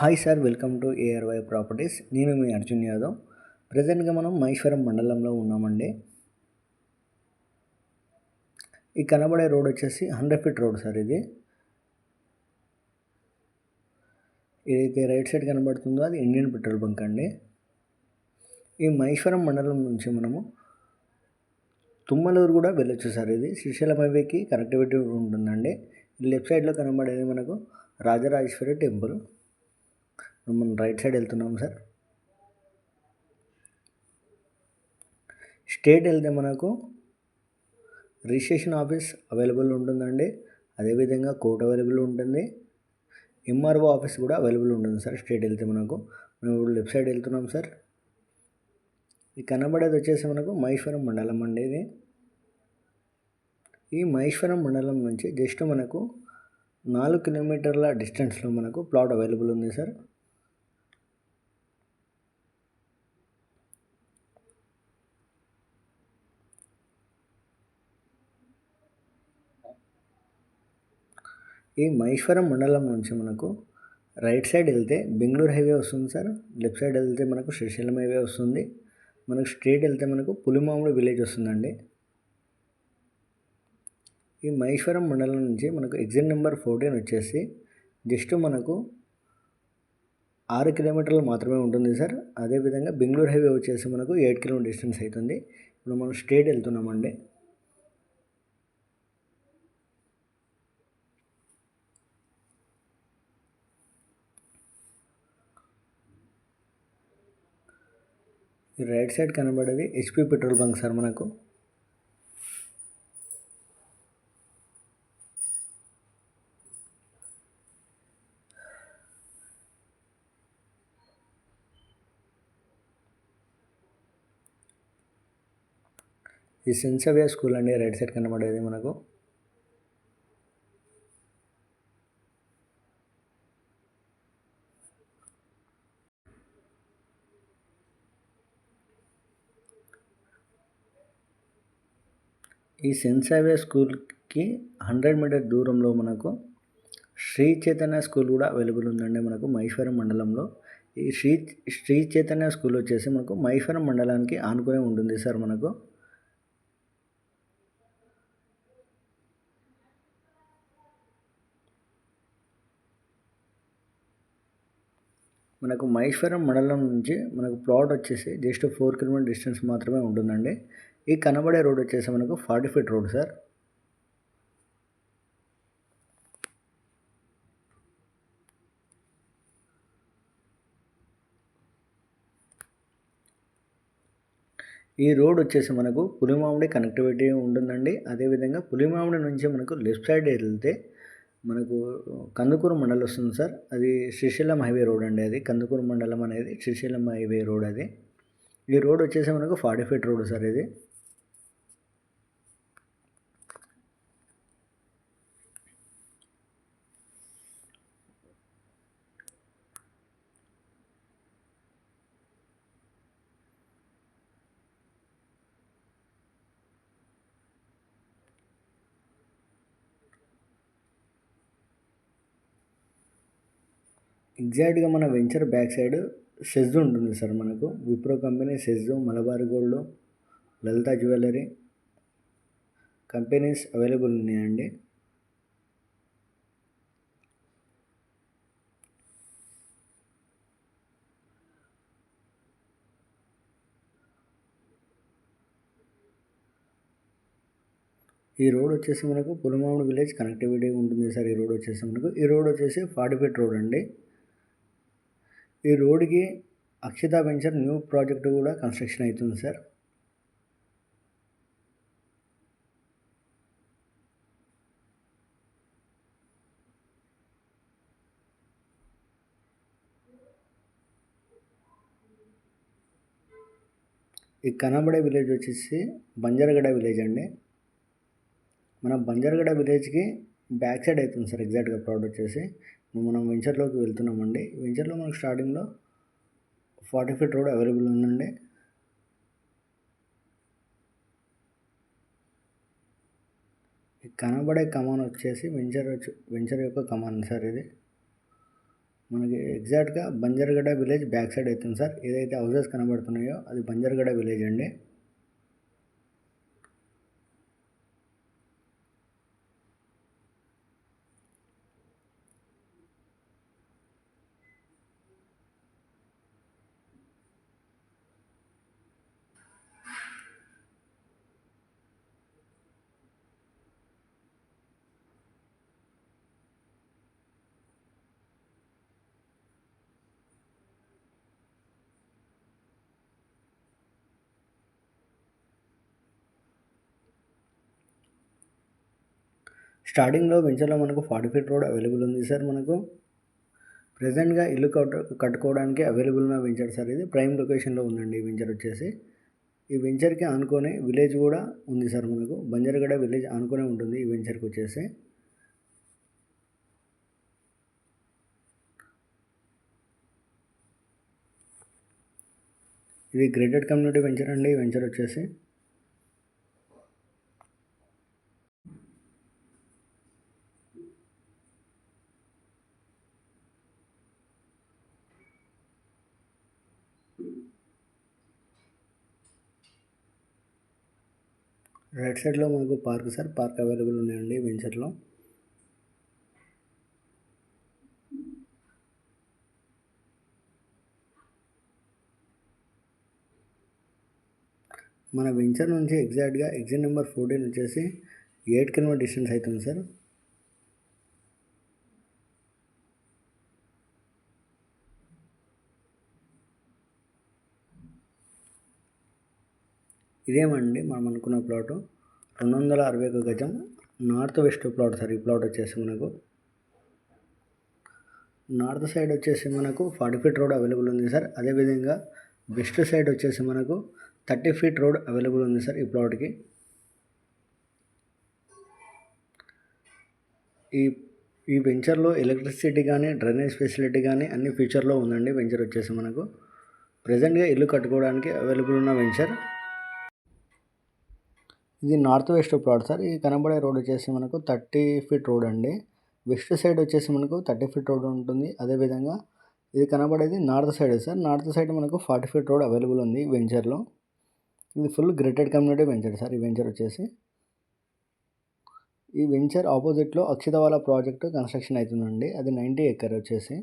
Hi sir welcome to ARY properties. నేను మీ అర్జున్ యాదవ్. ప్రజెంట్గా మనం మహేశ్వరం మండలంలో ఉన్నామండి. ఈ కనబడే రోడ్ వచ్చేసి హండ్రెడ్ ఫీట్ రోడ్ సార్ ఇది. ఏదైతే రైట్ సైడ్ కనబడుతుందో అది ఇండియన్ పెట్రోల్ బంక్ అండి. ఈ మహేశ్వరం మండలం నుంచి మనము తుమ్మలూరు కూడా వెళ్ళొచ్చు సార్ ఇది. శ్రీశైలం హైవేకి కనెక్టివిటీ ఉంటుందండి. లెఫ్ట్ సైడ్లో కనబడేది మనకు రాజరాజేశ్వరి టెంపుల్. మనం రైట్ సైడ్ వెళ్తున్నాం సార్ స్టేట్ వెళ్తే మనకు రిజిస్ట్రేషన్ ఆఫీస్ అవైలబుల్ ఉంటుందండి. అదేవిధంగా కోర్ట్ అవైలబుల్ ఉంటుంది. ఎంఆర్ఓ ఆఫీస్ కూడా అవైలబుల్ ఉంటుంది సార్ స్టేట్ వెళ్తే మనకు. మనం ఇప్పుడు లెఫ్ట్ సైడ్ వెళ్తున్నాం సార్ ఇది కనబడేది వచ్చేసి మనకు మహేశ్వరం మండలం అండి ఇది. ఈ మహేశ్వరం మండలం నుంచి జస్ట్ మనకు నాలుగు కిలోమీటర్ల డిస్టెన్స్లో మనకు ప్లాట్ అవైలబుల్ ఉంది సార్ ఈ మహేశ్వరం మండలం నుంచి మనకు రైట్ సైడ్ వెళ్తే బెంగళూరు హైవే వస్తుంది సార్. లెఫ్ట్ సైడ్ వెళ్తే మనకు శ్రీశైలం హైవే వస్తుంది. మనకు స్ట్రేట్ వెళ్తే మనకు పులిమామిడి విలేజ్ వస్తుందండి. ఈ మహేశ్వరం మండలం నుంచి మనకు ఎగ్జిట్ నెంబర్ ఫోర్టీన్ వచ్చేసి జస్ట్ మనకు ఆరు కిలోమీటర్లు మాత్రమే ఉంటుంది సార్. అదేవిధంగా బెంగళూరు హైవే వచ్చేసి మనకు ఎయిట్ కిలోమీటర్ డిస్టెన్స్ అవుతుంది. ఇప్పుడు మనం స్ట్రేట్ వెళ్తున్నామండి. ఈ రైట్ సైడ్ కనబడేది హెచ్పి పెట్రోల్ బంక్ సార్ మనకు. ఈ సెన్సవియా స్కూల్ అండి రైట్ సైడ్ కనబడేది మనకు. ఈ సెన్సావియా స్కూల్కి హండ్రెడ్ మీటర్ దూరంలో మనకు శ్రీ చైతన్య స్కూల్ కూడా అవైలబుల్ ఉందండి మనకు మహేశ్వరం మండలంలో. ఈ శ్రీ శ్రీ చైతన్య స్కూల్ వచ్చేసి మనకు మహేశ్వరం మండలానికి ఆనుకునే ఉంటుంది సార్ మనకు. మనకు మహేశ్వరం మండలం నుంచి మనకు ప్లాట్ వచ్చేసి జస్ట్ ఫోర్ కిలోమీటర్ డిస్టెన్స్ మాత్రమే ఉంటుందండి. ఈ కనబడే రోడ్ వచ్చేసి మనకు ఫార్టీ ఫీట్ రోడ్ సార్. ఈ రోడ్ వచ్చేసి మనకు పులిమామిడి కనెక్టివిటీ ఉంటుందండి. అదేవిధంగా పులిమామిడి నుంచి మనకు లెఫ్ట్ సైడ్ వెళ్తే మనకు కందుకూరు మండలం వస్తుంది సార్. అది శ్రీశైలం హైవే రోడ్ అండి అది. కందుకూరు మండలం అనేది శ్రీశైలం హైవే రోడ్ అది. ఈ రోడ్ వచ్చేసి మనకు ఫార్టీ ఫీట్ రోడ్ సార్ ఇది. ఎగ్జాక్ట్గా మన వెంచర్ బ్యాక్ సైడ్ సెజ్ ఉంటుంది సార్ మనకు. Wipro company SEZ Malabar gold Lalitha jewellery companies available ఉన్నాయండి. ఈ రోడ్ వచ్చేసి మనకు పులమామిడి విలేజ్ కనెక్టివిటీ ఉంటుంది సార్ ఈ రోడ్ వచ్చేసి మనకు. ఈ రోడ్ వచ్చేసి ఫార్టీ ఫీట్ రోడ్ అండి. ఈ రోడ్కి అక్షిత వెంచర్ న్యూ ప్రాజెక్ట్ కూడా కన్స్ట్రక్షన్ అవుతుంది సార్. ఈ కనబడే విలేజ్ వచ్చేసి బంజారగడ విలేజ్ అండి. మన బంజారగడ విలేజ్కి బ్యాక్ సైడ్ అవుతుంది సార్ ఎగ్జాక్ట్గా ప్రౌడ్ వచ్చేసి. మనం వెంచర్లోకి వెళ్తున్నామండి. వెంచర్లో మనకు స్టార్టింగ్లో ఫార్టీ ఫీట్ రోడ్ అవైలబుల్ ఉందండి. కనబడే కమాన్ వచ్చేసి వెంచర్ వెంచర్ యొక్క కమాన్ సార్ ఇది. మనకి ఎగ్జాక్ట్గా బంజర్గడ విలేజ్ బ్యాక్ సైడ్ అవుతుంది సార్. ఏదైతే హౌసెస్ కనబడుతున్నాయో అది బంజర్గడ విలేజ్ అండి. స్టార్టింగ్లో వెంచర్లో మనకు ఫార్టీ ఫీట్ రోడ్ అవైలబుల్ ఉంది సార్ మనకు. ప్రజెంట్గా ఇల్లు కట్టు కట్టుకోవడానికి అవైలబుల్ ఉన్న వెంచర్ సార్ ఇది. ప్రైమ్ లొకేషన్లో ఉందండి ఈ వెంచర్ వచ్చేసి. ఈ వెంచర్కి ఆనుకొని విలేజ్ కూడా ఉంది సార్ మనకు. బంజరగడ విలేజ్ ఆనుకొని ఉంటుంది ఈ వెంచర్కి వచ్చేసి. ఇది గ్రేటెడ్ కమ్యూనిటీ వెంచర్ అండి. ఈ వెంచర్ వచ్చేసి. రైట్ సైడ్లో మనకు పార్క్ సార్ పార్క్ అవైలబుల్ ఉన్నాయండి వెంచర్లో మన వెంచర్ నుంచి ఎగ్జాక్ట్గా ఎగ్జిట్ నెంబర్ ఫోర్టీన్ వచ్చేసి ఎయిట్ కిలోమీటర్ డిస్టెన్స్ అవుతుంది సార్. ఇదేమండి మనం అనుకున్న ప్లాటు? రెండు వందల అరవై ఒక గజం నార్త్ వెస్ట్ ప్లాట్ సార్ ఈ ప్లాట్ వచ్చేసి మనకు. నార్త్ సైడ్ వచ్చేసి మనకు ఫార్టీ ఫీట్ రోడ్ అవైలబుల్ ఉంది సార్. అదేవిధంగా వెస్ట్ సైడ్ వచ్చేసి మనకు థర్టీ ఫీట్ రోడ్ అవైలబుల్ ఉంది సార్ ఈ ప్లాట్కి. ఈ ఈ వెంచర్లో ఎలక్ట్రిసిటీ కానీ డ్రైనేజ్ ఫెసిలిటీ కానీ అన్ని ఫ్యూచర్లో ఉందండి వెంచర్ వచ్చేసి మనకు. ప్రజెంట్గా ఇల్లు కట్టుకోవడానికి అవైలబుల్ ఉన్న వెంచర్. ఇది నార్త్ వెస్ట్ ప్లాట్ సార్. ఈ కనబడే రోడ్ వచ్చేసి మనకు థర్టీ ఫీట్ రోడ్ అండి. వెస్ట్ సైడ్ వచ్చేసి మనకు థర్టీ ఫీట్ రోడ్ ఉంటుంది. అదేవిధంగా ఇది కనబడేది north side sir. North side మనకు ఫార్టీ ఫీట్ రోడ్ అవైలబుల్ ఉంది వెంచర్లో. ఇది full gated community venture sir ఈ వెంచర్ వచ్చేసి. ఈ వెంచర్ ఆపోజిట్లో అక్షితవాల ప్రాజెక్టు కన్స్ట్రక్షన్ అవుతుందండి. అది నైంటీ ఎకర్ వచ్చేసి.